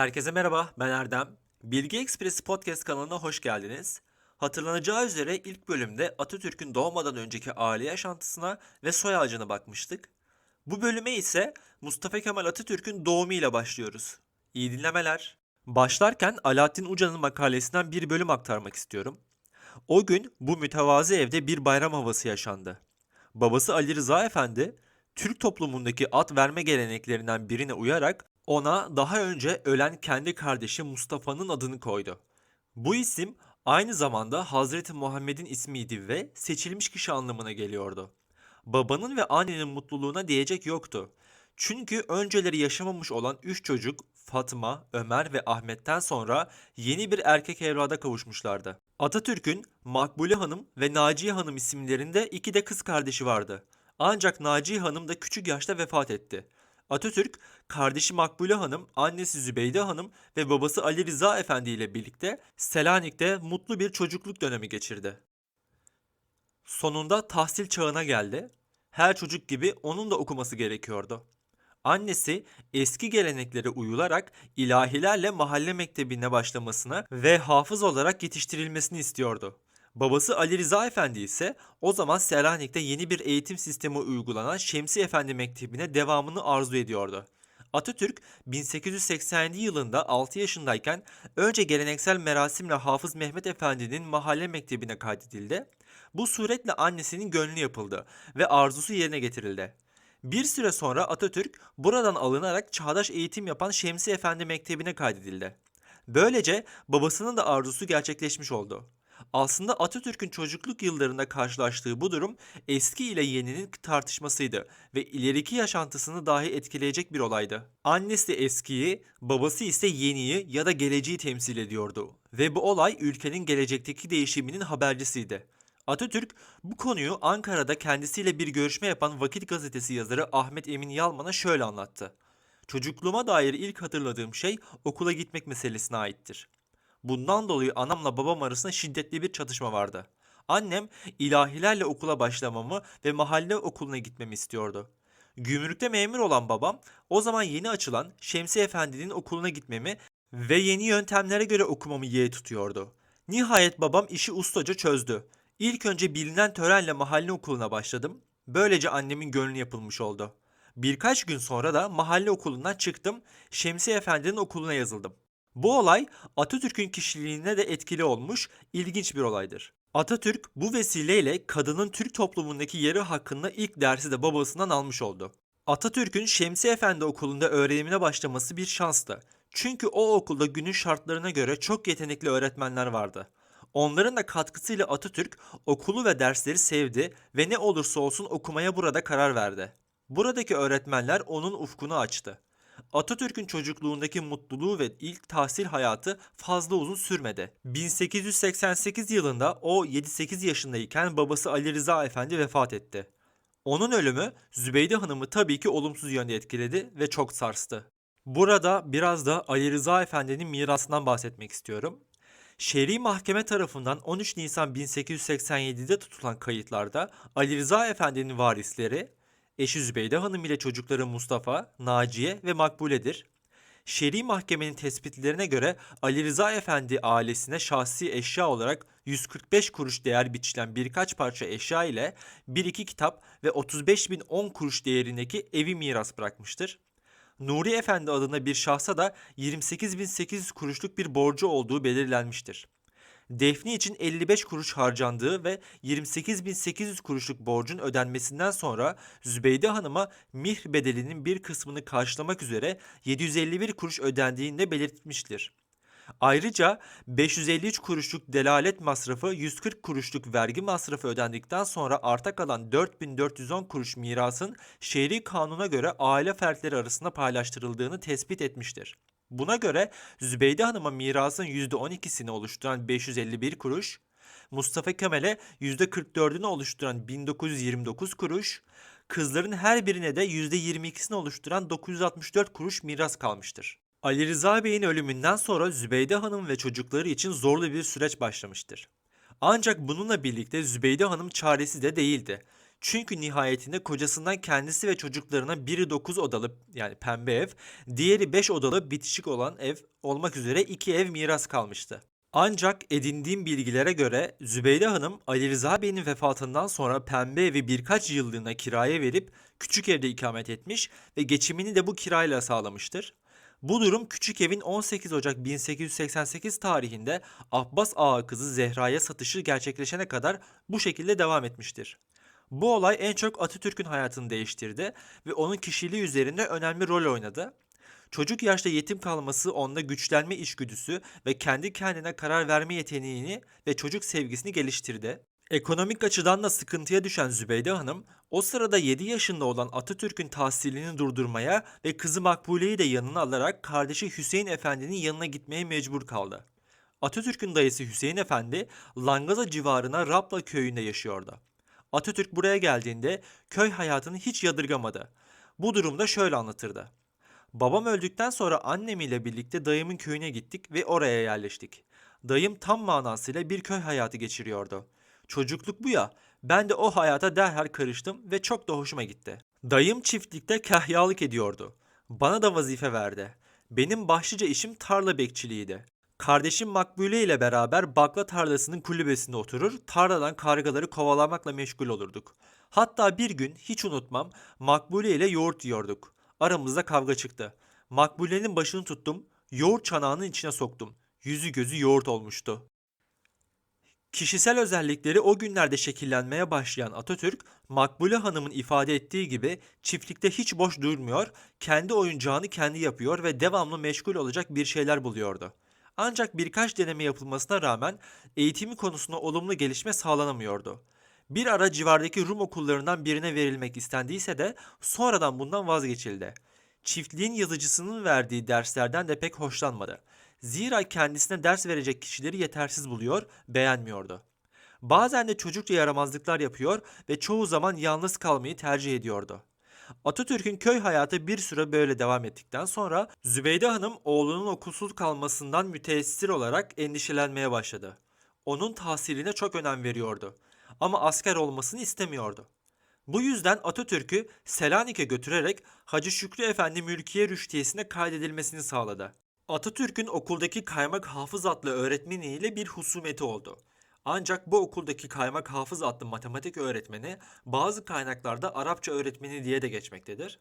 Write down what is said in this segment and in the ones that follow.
Herkese merhaba, ben Erdem. Bilgi Ekspresi Podcast kanalına hoş geldiniz. Hatırlanacağı üzere ilk bölümde Atatürk'ün doğmadan önceki aile yaşantısına ve soy ağacına bakmıştık. Bu bölüme ise Mustafa Kemal Atatürk'ün doğumuyla başlıyoruz. İyi dinlemeler. Başlarken Alaaddin Uca'nın makalesinden bir bölüm aktarmak istiyorum. O gün bu mütevazı evde bir bayram havası yaşandı. Babası Ali Rıza Efendi, Türk toplumundaki at verme geleneklerinden birine uyarak ona daha önce ölen kendi kardeşi Mustafa'nın adını koydu. Bu isim aynı zamanda Hazreti Muhammed'in ismiydi ve seçilmiş kişi anlamına geliyordu. Babanın ve annenin mutluluğuna diyecek yoktu. Çünkü önceleri yaşamamış olan üç çocuk Fatma, Ömer ve Ahmet'ten sonra yeni bir erkek evlada kavuşmuşlardı. Atatürk'ün Makbule Hanım ve Naciye Hanım isimlerinde iki de kız kardeşi vardı. Ancak Naciye Hanım da küçük yaşta vefat etti. Atatürk, kardeşi Makbule Hanım, annesi Zübeyde Hanım ve babası Ali Rıza Efendi ile birlikte Selanik'te mutlu bir çocukluk dönemi geçirdi. Sonunda tahsil çağına geldi. Her çocuk gibi onun da okuması gerekiyordu. Annesi eski geleneklere uyularak ilahilerle mahalle mektebine başlamasını ve hafız olarak yetiştirilmesini istiyordu. Babası Ali Rıza Efendi ise o zaman Selanik'te yeni bir eğitim sistemi uygulanan Şemsi Efendi Mektebi'ne devamını arzu ediyordu. Atatürk 1887 yılında 6 yaşındayken önce geleneksel merasimle Hafız Mehmet Efendi'nin mahalle mektebine kaydedildi. Bu suretle annesinin gönlü yapıldı ve arzusu yerine getirildi. Bir süre sonra Atatürk buradan alınarak çağdaş eğitim yapan Şemsi Efendi Mektebi'ne kaydedildi. Böylece babasının da arzusu gerçekleşmiş oldu. Aslında Atatürk'ün çocukluk yıllarında karşılaştığı bu durum eski ile yeninin tartışmasıydı ve ileriki yaşantısını dahi etkileyecek bir olaydı. Annesi eskiyi, babası ise yeniyi ya da geleceği temsil ediyordu ve bu olay ülkenin gelecekteki değişiminin habercisiydi. Atatürk bu konuyu Ankara'da kendisiyle bir görüşme yapan Vakit Gazetesi yazarı Ahmet Emin Yalman'a şöyle anlattı. Çocukluğuma dair ilk hatırladığım şey okula gitmek meselesine aittir. Bundan dolayı anamla babam arasında şiddetli bir çatışma vardı. Annem ilahilerle okula başlamamı ve mahalle okuluna gitmemi istiyordu. Gümrükte memur olan babam o zaman yeni açılan Şemsi Efendi'nin okuluna gitmemi ve yeni yöntemlere göre okumamı yeğe tutuyordu. Nihayet babam işi ustaca çözdü. İlk önce bilinen törenle mahalle okuluna başladım. Böylece annemin gönlü yapılmış oldu. Birkaç gün sonra da mahalle okulundan çıktım, Şemsi Efendi'nin okuluna yazıldım. Bu olay Atatürk'ün kişiliğine de etkili olmuş, ilginç bir olaydır. Atatürk bu vesileyle kadının Türk toplumundaki yeri hakkında ilk dersi de babasından almış oldu. Atatürk'ün Şemsi Efendi okulunda öğrenimine başlaması bir şanstı. Çünkü o okulda günün şartlarına göre çok yetenekli öğretmenler vardı. Onların da katkısıyla Atatürk okulu ve dersleri sevdi ve ne olursa olsun okumaya burada karar verdi. Buradaki öğretmenler onun ufkunu açtı. Atatürk'ün çocukluğundaki mutluluğu ve ilk tahsil hayatı fazla uzun sürmedi. 1888 yılında o 7-8 yaşındayken babası Ali Rıza Efendi vefat etti. Onun ölümü Zübeyde Hanım'ı tabii ki olumsuz yönde etkiledi ve çok sarstı. Burada biraz da Ali Rıza Efendi'nin mirasından bahsetmek istiyorum. Şer'i Mahkeme tarafından 13 Nisan 1887'de tutulan kayıtlarda Ali Rıza Efendi'nin varisleri eşi Zübeyde Hanım ile çocukları Mustafa, Naciye ve Makbule'dir. Şer'i mahkemenin tespitlerine göre Ali Rıza Efendi ailesine şahsi eşya olarak 145 kuruş değer biçilen birkaç parça eşya ile bir iki kitap ve 35.010 kuruş değerindeki evi miras bırakmıştır. Nuri Efendi adına bir şahsa da 28.800 kuruşluk bir borcu olduğu belirlenmiştir. Defni için 55 kuruş harcandığı ve 28.800 kuruşluk borcun ödenmesinden sonra Zübeyde Hanım'a mihr bedelinin bir kısmını karşılamak üzere 751 kuruş ödendiğini belirtmiştir. Ayrıca 553 kuruşluk delalet masrafı 140 kuruşluk vergi masrafı ödendikten sonra arta kalan 4410 kuruş mirasın şehri kanuna göre aile fertleri arasında paylaştırıldığını tespit etmiştir. Buna göre Zübeyde Hanım'a mirasın %12'sini oluşturan 551 kuruş, Mustafa Kemal'e %44'ünü oluşturan 1929 kuruş, kızların her birine de %22'sini oluşturan 964 kuruş miras kalmıştır. Ali Rıza Bey'in ölümünden sonra Zübeyde Hanım ve çocukları için zorlu bir süreç başlamıştır. Ancak bununla birlikte Zübeyde Hanım çaresi de değildi. Çünkü nihayetinde kocasından kendisi ve çocuklarına biri 9 odalı yani pembe ev, diğeri 5 odalı bitişik olan ev olmak üzere iki ev miras kalmıştı. Ancak edindiğim bilgilere göre Zübeyde Hanım Ali Rıza Bey'in vefatından sonra pembe evi birkaç yıllığına kiraya verip küçük evde ikamet etmiş ve geçimini de bu kirayla sağlamıştır. Bu durum küçük evin 18 Ocak 1888 tarihinde Abbas Ağa kızı Zehra'ya satışı gerçekleşene kadar bu şekilde devam etmiştir. Bu olay en çok Atatürk'ün hayatını değiştirdi ve onun kişiliği üzerinde önemli rol oynadı. Çocuk yaşta yetim kalması onda güçlenme içgüdüsü ve kendi kendine karar verme yeteneğini ve çocuk sevgisini geliştirdi. Ekonomik açıdan da sıkıntıya düşen Zübeyde Hanım, o sırada 7 yaşında olan Atatürk'ün tahsilini durdurmaya ve kızı Makbule'yi de yanına alarak kardeşi Hüseyin Efendi'nin yanına gitmeye mecbur kaldı. Atatürk'ün dayısı Hüseyin Efendi, Langaza civarına Rapla köyünde yaşıyordu. Atatürk buraya geldiğinde köy hayatını hiç yadırgamadı. Bu durumda şöyle anlatırdı. Babam öldükten sonra annemiyle birlikte dayımın köyüne gittik ve oraya yerleştik. Dayım tam manasıyla bir köy hayatı geçiriyordu. Çocukluk bu ya, ben de o hayata derhal karıştım ve çok da hoşuma gitti. Dayım çiftlikte kahyalık ediyordu. Bana da vazife verdi. Benim başlıca işim tarla bekçiliğiydi. Kardeşim Makbule ile beraber bakla tarlasının kulübesinde oturur, tarladan kargaları kovalamakla meşgul olurduk. Hatta bir gün hiç unutmam Makbule ile yoğurt yiyorduk. Aramızda kavga çıktı. Makbule'nin başını tuttum, yoğurt çanağının içine soktum. Yüzü gözü yoğurt olmuştu. Kişisel özellikleri o günlerde şekillenmeye başlayan Atatürk, Makbule Hanım'ın ifade ettiği gibi çiftlikte hiç boş durmuyor, kendi oyuncağını kendi yapıyor ve devamlı meşgul olacak bir şeyler buluyordu. Ancak birkaç deneme yapılmasına rağmen eğitimi konusunda olumlu gelişme sağlanamıyordu. Bir ara civardaki Rum okullarından birine verilmek istendiyse de sonradan bundan vazgeçildi. Çiftliğin yazıcısının verdiği derslerden de pek hoşlanmadı. Zira kendisine ders verecek kişileri yetersiz buluyor, beğenmiyordu. Bazen de çocukça yaramazlıklar yapıyor ve çoğu zaman yalnız kalmayı tercih ediyordu. Atatürk'ün köy hayatı bir süre böyle devam ettikten sonra Zübeyde Hanım oğlunun okulsuz kalmasından müteessir olarak endişelenmeye başladı. Onun tahsiline çok önem veriyordu ama asker olmasını istemiyordu. Bu yüzden Atatürk'ü Selanik'e götürerek Hacı Şükrü Efendi Mülkiye Rüştiyesi'ne kaydedilmesini sağladı. Atatürk'ün okuldaki Kaymak Hafız adlı öğretmeniyle bir husumeti oldu. Ancak bu okuldaki Kaymak Hafız adlı matematik öğretmeni bazı kaynaklarda Arapça öğretmeni diye de geçmektedir.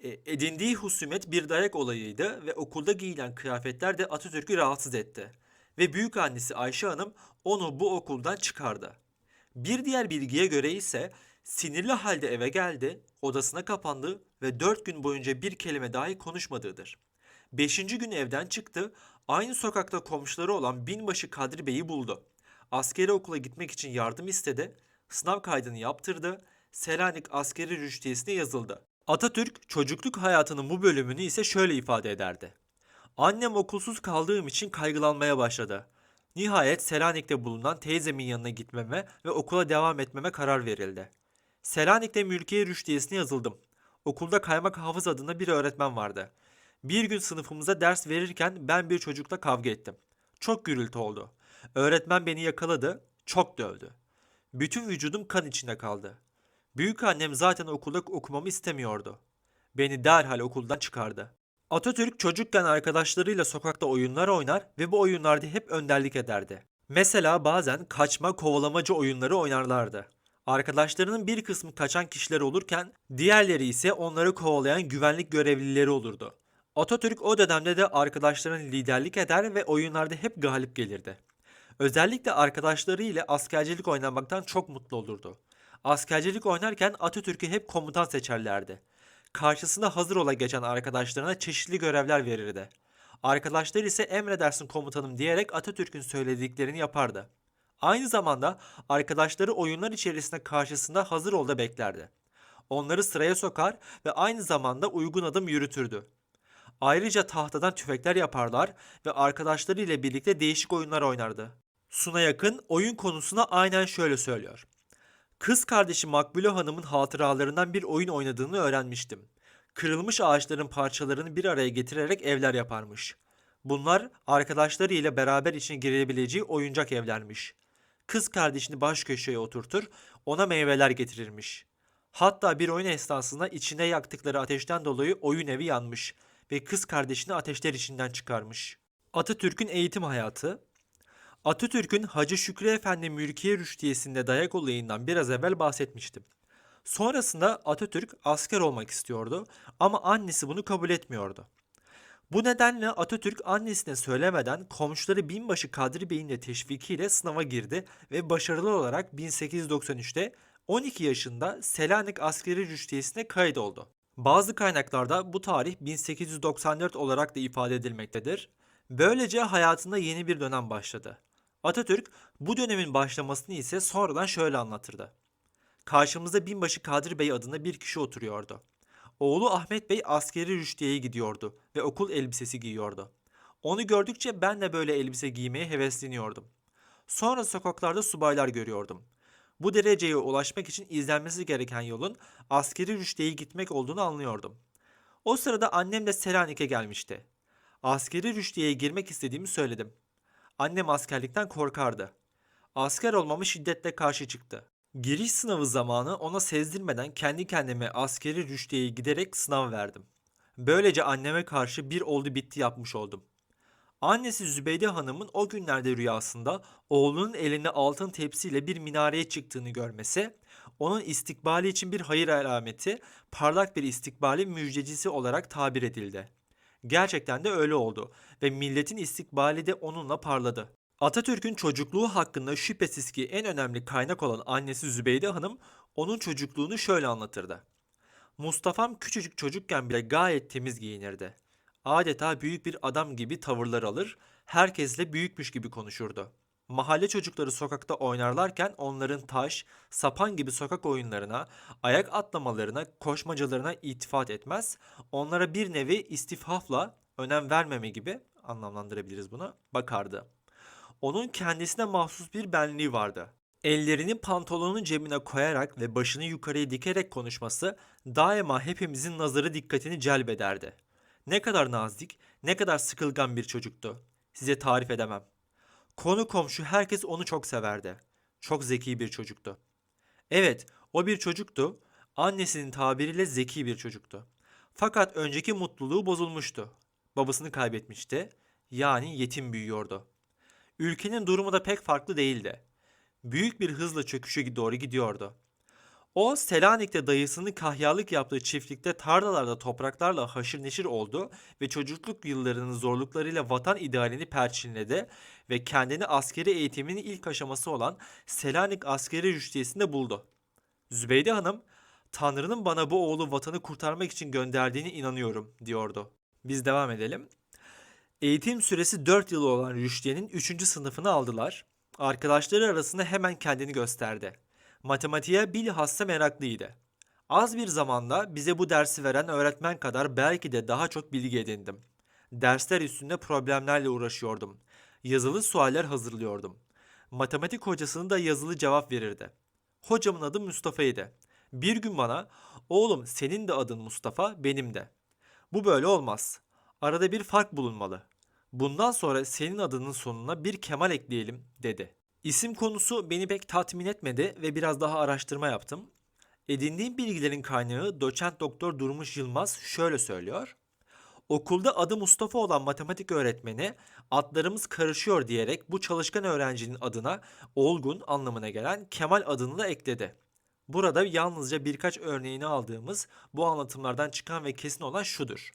E, edindiği husumet bir dayak olayıydı ve okulda giyilen kıyafetler de Atatürk'ü rahatsız etti. Ve büyük annesi Ayşe Hanım onu bu okuldan çıkardı. Bir diğer bilgiye göre ise sinirli halde eve geldi, odasına kapandı ve dört gün boyunca bir kelime dahi konuşmadığıdır. Beşinci gün evden çıktı, aynı sokakta komşuları olan binbaşı Kadri Bey'i buldu. Askeri okula gitmek için yardım istedi, sınav kaydını yaptırdı, Selanik askeri rüştiyesine yazıldı. Atatürk çocukluk hayatının bu bölümünü ise şöyle ifade ederdi. Annem okulsuz kaldığım için kaygılanmaya başladı. Nihayet Selanik'te bulunan teyzemin yanına gitmeme ve okula devam etmeme karar verildi. Selanik'te mülkiye rüştiyesine yazıldım. Okulda kaymak hafız adında bir öğretmen vardı. Bir gün sınıfımıza ders verirken ben bir çocukla kavga ettim. Çok gürültü oldu. Öğretmen beni yakaladı, çok dövdü. Bütün vücudum kan içinde kaldı. Büyük annem zaten okulda okumamı istemiyordu. Beni derhal okuldan çıkardı. Atatürk çocukken arkadaşlarıyla sokakta oyunlar oynar ve bu oyunlarda hep önderlik ederdi. Mesela bazen kaçma kovalamacı oyunları oynarlardı. Arkadaşlarının bir kısmı kaçan kişiler olurken diğerleri ise onları kovalayan güvenlik görevlileri olurdu. Atatürk o dönemde de arkadaşlarına liderlik eder ve oyunlarda hep galip gelirdi. Özellikle arkadaşları ile askercilik oynamaktan çok mutlu olurdu. Askercilik oynarken Atatürk'ü hep komutan seçerlerdi. Karşısına hazır ola geçen arkadaşlarına çeşitli görevler verirdi. Arkadaşlar ise emredersin komutanım diyerek Atatürk'ün söylediklerini yapardı. Aynı zamanda arkadaşları oyunlar içerisinde karşısında hazır ol da beklerdi. Onları sıraya sokar ve aynı zamanda uygun adım yürütürdü. Ayrıca tahtadan tüfekler yaparlar ve arkadaşları ile birlikte değişik oyunlar oynardı. Suna yakın oyun konusuna aynen şöyle söylüyor. Kız kardeşi Makbule Hanım'ın hatıralarından bir oyun oynadığını öğrenmiştim. Kırılmış ağaçların parçalarını bir araya getirerek evler yaparmış. Bunlar arkadaşları ile beraber içine girebileceği oyuncak evlermiş. Kız kardeşini baş köşeye oturtur, ona meyveler getirirmiş. Hatta bir oyun esnasında içine yaktıkları ateşten dolayı oyun evi yanmış ve kız kardeşini ateşler içinden çıkarmış. Atatürk'ün eğitim hayatı Atatürk'ün Hacı Şükrü Efendi Mülkiye Rüştiyesi'nde dayak olayından biraz evvel bahsetmiştim. Sonrasında Atatürk asker olmak istiyordu ama annesi bunu kabul etmiyordu. Bu nedenle Atatürk annesine söylemeden komşuları binbaşı Kadri Bey'in de teşvikiyle sınava girdi ve başarılı olarak 1893'te 12 yaşında Selanik Askeri Rüştiyesi'ne kaydoldu. Bazı kaynaklarda bu tarih 1894 olarak da ifade edilmektedir. Böylece hayatında yeni bir dönem başladı. Atatürk bu dönemin başlamasını ise sonradan şöyle anlatırdı. Karşımızda binbaşı Kadri Bey adında bir kişi oturuyordu. Oğlu Ahmet Bey askeri rüştiyeye gidiyordu ve okul elbisesi giyiyordu. Onu gördükçe ben de böyle elbise giymeye hevesleniyordum. Sonra sokaklarda subaylar görüyordum. Bu dereceye ulaşmak için izlenmesi gereken yolun askeri rüştiyeye gitmek olduğunu anlıyordum. O sırada annem de Selanik'e gelmişti. Askeri rüştiyeye girmek istediğimi söyledim. Annem askerlikten korkardı. Asker olmamı şiddetle karşı çıktı. Giriş sınavı zamanı ona sezdirmeden kendi kendime askeri rüştiyeye giderek sınav verdim. Böylece anneme karşı bir oldu bitti yapmış oldum. Annesi Zübeyde Hanım'ın o günlerde rüyasında oğlunun elinde altın tepsiyle bir minareye çıktığını görmesi, onun istikbali için bir hayır alameti, parlak bir istikbali müjdecisi olarak tabir edildi. Gerçekten de öyle oldu ve milletin istikbali de onunla parladı. Atatürk'ün çocukluğu hakkında şüphesiz ki en önemli kaynak olan annesi Zübeyde Hanım onun çocukluğunu şöyle anlatırdı. Mustafa'm küçücük çocukken bile gayet temiz giyinirdi. Adeta büyük bir adam gibi tavırlar alır, herkesle büyükmüş gibi konuşurdu. Mahalle çocukları sokakta oynarlarken onların taş, sapan gibi sokak oyunlarına, ayak atlamalarına, koşmacalarına itifat etmez, onlara bir nevi istifhafla önem vermeme gibi anlamlandırabiliriz bunu, bakardı. Onun kendisine mahsus bir benliği vardı. Ellerini pantolonun cebine koyarak ve başını yukarıya dikerek konuşması daima hepimizin nazarı dikkatini celbederdi. Ne kadar nazik, ne kadar sıkılgan bir çocuktu. Size tarif edemem. Konu komşu herkes onu çok severdi. Çok zeki bir çocuktu. Evet, o bir çocuktu. Annesinin tabiriyle zeki bir çocuktu. Fakat önceki mutluluğu bozulmuştu. Babasını kaybetmişti. Yani yetim büyüyordu. Ülkenin durumu da pek farklı değildi. Büyük bir hızla çöküşe doğru gidiyordu. O Selanik'te dayısının kahyalık yaptığı çiftlikte tarlalarda topraklarla haşır neşir oldu ve çocukluk yıllarının zorluklarıyla vatan idealini perçinledi ve kendini askeri eğitiminin ilk aşaması olan Selanik askeri rüştiyesinde buldu. Zübeyde Hanım, Tanrı'nın bana bu oğlu vatanı kurtarmak için gönderdiğine inanıyorum diyordu. Biz devam edelim. Eğitim süresi 4 yıl olan Rüşdiye'nin 3. sınıfını aldılar. Arkadaşları arasında hemen kendini gösterdi. Matematiğe bilhassa meraklıydı. Az bir zamanda bize bu dersi veren öğretmen kadar belki de daha çok bilgi edindim. Dersler üstünde problemlerle uğraşıyordum. Yazılı sualler hazırlıyordum. Matematik hocasının da yazılı cevap verirdi. Hocamın adı Mustafa'ydı. Bir gün bana, oğlum senin de adın Mustafa, benim de. Bu böyle olmaz. Arada bir fark bulunmalı. Bundan sonra senin adının sonuna bir Kemal ekleyelim dedi. İsim konusu beni pek tatmin etmedi ve biraz daha araştırma yaptım. Edindiğim bilgilerin kaynağı doçent doktor Durmuş Yılmaz şöyle söylüyor. Okulda adı Mustafa olan matematik öğretmeni adlarımız karışıyor diyerek bu çalışkan öğrencinin adına olgun anlamına gelen Kemal adını da ekledi. Burada yalnızca birkaç örneğini aldığımız bu anlatımlardan çıkan ve kesin olan şudur.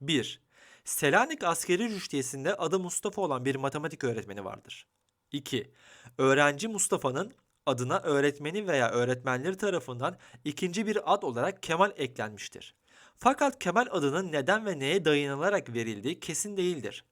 1. Selanik askeri rüştiyesinde adı Mustafa olan bir matematik öğretmeni vardır. 2. Öğrenci Mustafa'nın adına öğretmeni veya öğretmenleri tarafından ikinci bir ad olarak Kemal eklenmiştir. Fakat Kemal adının neden ve neye dayanılarak verildiği kesin değildir.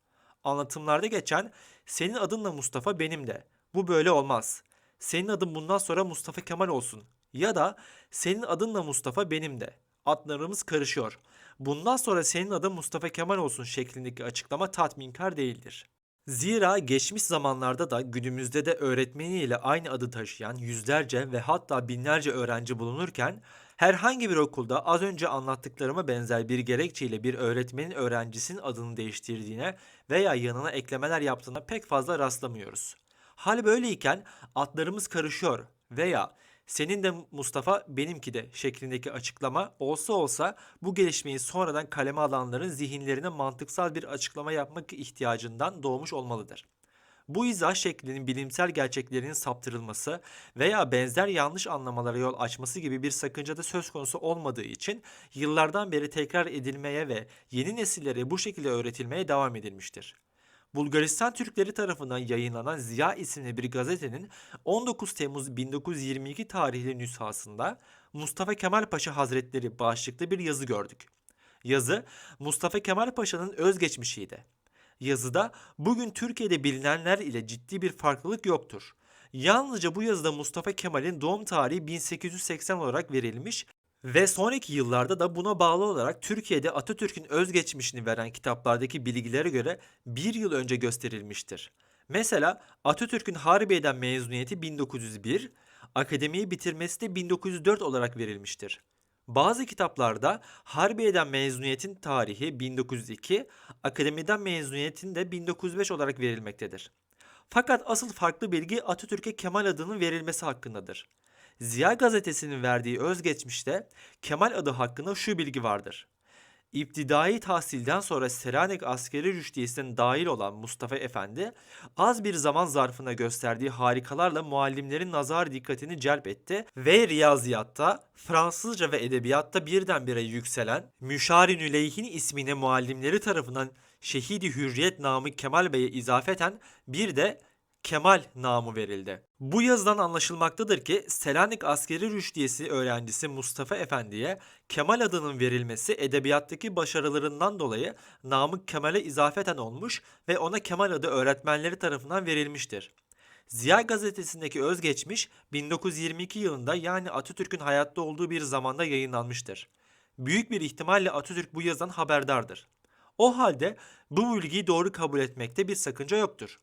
Anlatımlarda geçen senin adınla Mustafa benim de. Bu böyle olmaz. Senin adın bundan sonra Mustafa Kemal olsun. Ya da senin adınla Mustafa benim de. Adlarımız karışıyor. Bundan sonra senin adın Mustafa Kemal olsun şeklindeki açıklama tatminkar değildir. Zira geçmiş zamanlarda da günümüzde de öğretmeniyle aynı adı taşıyan yüzlerce ve hatta binlerce öğrenci bulunurken herhangi bir okulda az önce anlattıklarıma benzer bir gerekçeyle bir öğretmenin öğrencisinin adını değiştirdiğine veya yanına eklemeler yaptığına pek fazla rastlamıyoruz. Hal böyleyken adlarımız karışıyor veya Senin de Mustafa benimki de şeklindeki açıklama olsa olsa bu gelişmeyi sonradan kaleme alanların zihinlerine mantıksal bir açıklama yapmak ihtiyacından doğmuş olmalıdır. Bu izah şeklinin bilimsel gerçeklerinin saptırılması veya benzer yanlış anlamalara yol açması gibi bir sakınca da söz konusu olmadığı için yıllardan beri tekrar edilmeye ve yeni nesillere bu şekilde öğretilmeye devam edilmiştir. Bulgaristan Türkleri tarafından yayınlanan Ziya isimli bir gazetenin 19 Temmuz 1922 tarihli nüshasında Mustafa Kemal Paşa Hazretleri başlıklı bir yazı gördük. Yazı Mustafa Kemal Paşa'nın özgeçmişiydi. Yazıda bugün Türkiye'de bilinenler ile ciddi bir farklılık yoktur. Yalnızca bu yazıda Mustafa Kemal'in doğum tarihi 1880 olarak verilmiş ve sonraki yıllarda da buna bağlı olarak Türkiye'de Atatürk'ün özgeçmişini veren kitaplardaki bilgilere göre bir yıl önce gösterilmiştir. Mesela Atatürk'ün Harbiye'den mezuniyeti 1901, akademiyi bitirmesi de 1904 olarak verilmiştir. Bazı kitaplarda Harbiye'den mezuniyetin tarihi 1902, akademiden mezuniyetin de 1905 olarak verilmektedir. Fakat asıl farklı bilgi Atatürk'e Kemal adının verilmesi hakkındadır. Ziya gazetesinin verdiği özgeçmişte Kemal adı hakkında şu bilgi vardır. İptidai tahsilden sonra Selanik askeri rüştiyesine dahil olan Mustafa Efendi az bir zaman zarfına gösterdiği harikalarla muallimlerin nazar dikkatini celp etti ve riyaziyatta, Fransızca ve edebiyatta birdenbire yükselen Müşari Nüleyhin ismine muallimleri tarafından Şehidi Hürriyet namı Kemal Bey'e izafeten bir de Kemal namı verildi. Bu yazıdan anlaşılmaktadır ki Selanik Askeri Rüştiyesi öğrencisi Mustafa Efendi'ye Kemal adının verilmesi edebiyattaki başarılarından dolayı Namık Kemal'e izafeten olmuş ve ona Kemal adı öğretmenleri tarafından verilmiştir. Ziya gazetesindeki özgeçmiş 1922 yılında yani Atatürk'ün hayatta olduğu bir zamanda yayınlanmıştır. Büyük bir ihtimalle Atatürk bu yazıdan haberdardır. O halde bu bilgiyi doğru kabul etmekte bir sakınca yoktur.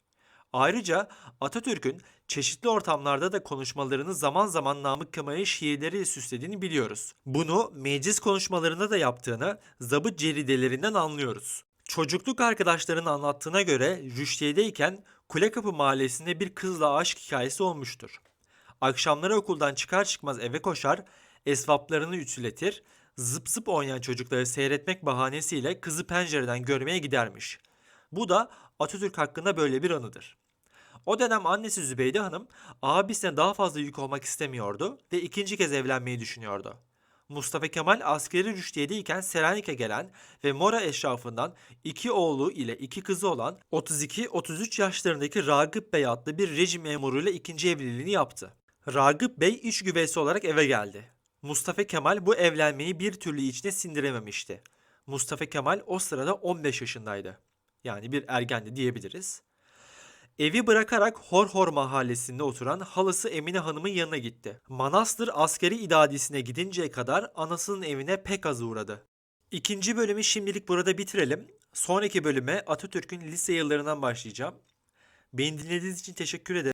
Ayrıca Atatürk'ün çeşitli ortamlarda da konuşmalarını zaman zaman Namık Kemal'in şiirleriyle süslediğini biliyoruz. Bunu meclis konuşmalarında da yaptığını zabıt ceridelerinden anlıyoruz. Çocukluk arkadaşlarının anlattığına göre Rüştiye'deyken Kulekapı mahallesinde bir kızla aşk hikayesi olmuştur. Akşamları okuldan çıkar çıkmaz eve koşar, esvaplarını ütületir, zıp zıp oynayan çocukları seyretmek bahanesiyle kızı pencereden görmeye gidermiş. Bu da Atatürk hakkında böyle bir anıdır. O dönem annesi Zübeyde Hanım abisine daha fazla yük olmak istemiyordu ve ikinci kez evlenmeyi düşünüyordu. Mustafa Kemal askeri rüştiyedeyken Selanik'e gelen ve Mora eşrafından iki oğlu ile iki kızı olan 32-33 yaşlarındaki Ragıp Bey adlı bir rejim memuruyla ikinci evliliğini yaptı. Ragıp Bey iç güveysi olarak eve geldi. Mustafa Kemal bu evlenmeyi bir türlü içine sindirememişti. Mustafa Kemal o sırada 15 yaşındaydı. Yani bir ergendi diyebiliriz. Evi bırakarak Horhor mahallesinde oturan halası Emine Hanım'ın yanına gitti. Manastır askeri idadisine gidinceye kadar anasının evine pek az uğradı. İkinci bölümü şimdilik burada bitirelim. Sonraki bölüme Atatürk'ün lise yıllarından başlayacağım. Beni dinlediğiniz için teşekkür ederim.